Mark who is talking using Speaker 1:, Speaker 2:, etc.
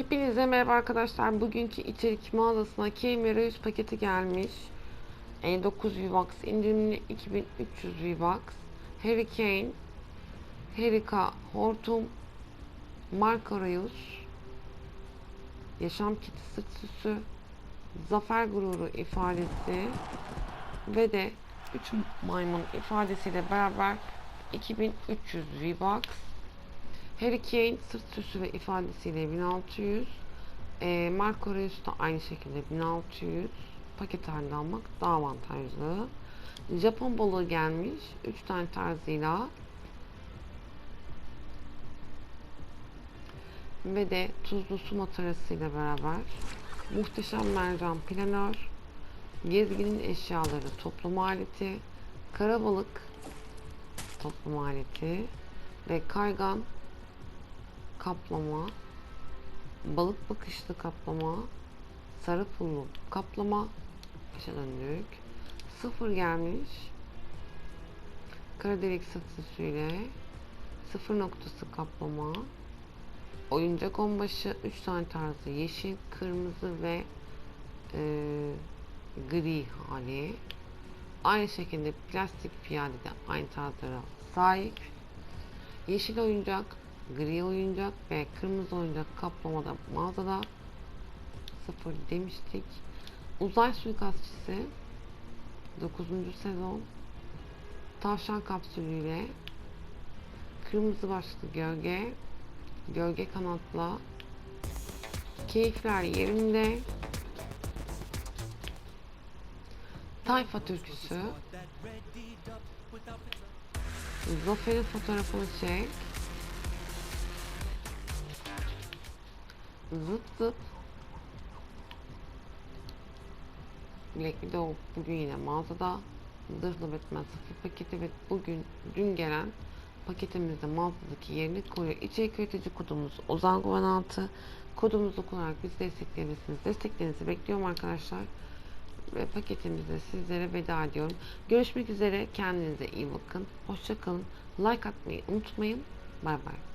Speaker 1: Hepinize merhaba arkadaşlar. Bugünkü içerik mağazasına Kemira 100 paketi gelmiş. 9 V-Bucks indirimli 2300 V-Bucks. Harry Kane, Herika Hortum, Marco Reus, Yaşam Kiti Sırt Süsü, Zafer Gururu ifadesi ve de 3 maymun ifadesiyle beraber 2300 V-Bucks. Harry Kane sırt süsü ve ifadesiyle 1600. E, Marco Reus da aynı şekilde 1600. Paket halinde almak daha avantajlı. Japon balığı gelmiş. 3 tane tarzıyla. Ve de tuzlu su matarasıyla beraber. Muhteşem mercan planör. Gezginin eşyaları toplum aleti. Karabalık toplum aleti. Ve kaygan kaplama, balık bakışlı kaplama, sarı pullu kaplama, başa döndük. Sıfır gelmiş. Kara delik satısıyla sıfır noktası kaplama, oyuncak onbaşı, 3 tane tarzı yeşil, kırmızı ve e, gri hali. Aynı şekilde plastik piyade de aynı tarzlara sahip. Yeşil oyuncak, gri oyuncak ve kırmızı oyuncak kaplamada mağazada sıfır demiştik. Uzay suikastçısı 9. sezon tavşan kapsülüyle kırmızı başlı gölge gölge kanatla keyifler yerinde Tayfa türküsü Zafer'in fotoğrafını çek Bilekli de o bugün yine mağazada Zırhlı Batman sıfır paketi ve bugün dün gelen paketimizde mağazadaki yerini koruyor. İçerik üretici kodumuz Ozan Güven 6 kodumuzu kullanarak bizi destekleyebilirsiniz. Desteklerinizi bekliyorum arkadaşlar. Ve paketimizde sizlere veda ediyorum. Görüşmek üzere. Kendinize iyi bakın. Hoşça kalın. Like atmayı unutmayın. Bay bay.